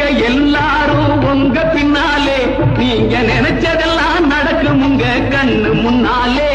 நீங்க எல்லாரும் உங்க பின்னாலே. நீங்க நினைச்சதெல்லாம் நடக்கும் உங்க கண்ணு முன்னாலே.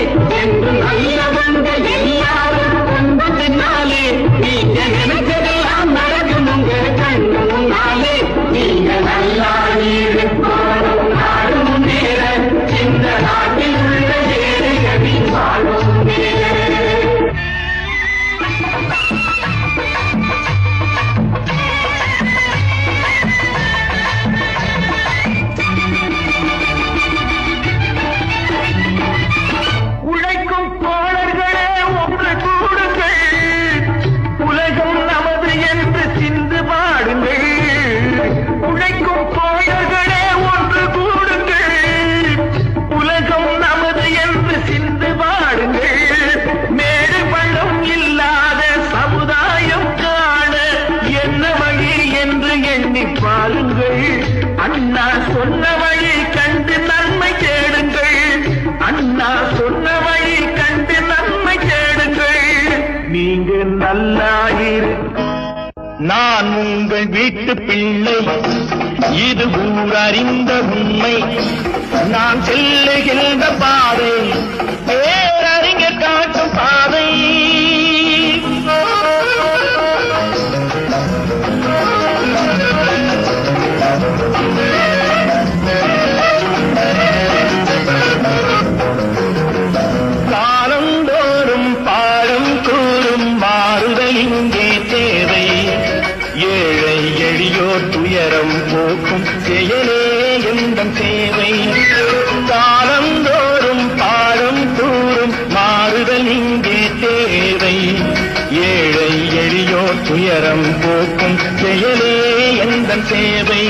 அண்ணா சொன்ன வழி கண்டு நன்மை தேடுங்கள். அண்ணா சொன்ன வழி கண்டு நன்மை தேடுங்கள். நீங்க நல்லாயிரு. நான் உங்கள் வீட்டு பிள்ளை. இது ஊர் அறிந்த உண்மை. நான் செல்லுகின்ற பாதை. எளியோர் துயரம் போக்கும் செயலே எந்தம் சேவை? காலந்தோறும் பாடம் கூறும் மாறுதல் இங்கே தேவை. ஏழை எளியோ துயரம் போக்கும் செயலே எந்தம் சேவை?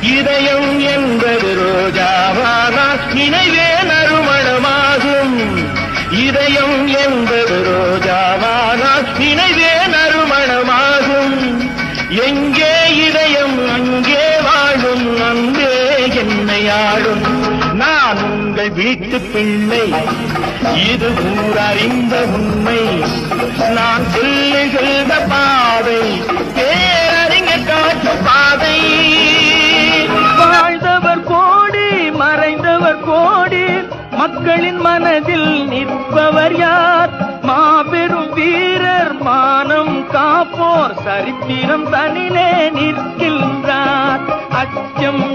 இதயம் என்பது ரோஜாவானால் நினைவே நறுமணமாகும். இதயம் என்பது எங்கே இதயம் அங்கே வாழும் அங்கே என்னை ஆளும். நான் உங்கள் வீட்டு பிள்ளை. இது ஊர் அறிந்த உண்மை. நான் சொல்லுகின்ற பாதை பேரறிஞ காட்டும் பாதை. வாழ்ந்தவர் கோடி மறைந்தவர் கோடி மக்களின் மனதில் நிற்பவர் யார்? மா போர் சரித்திரம் தனிலே நிற்கின்றார். அச்சம்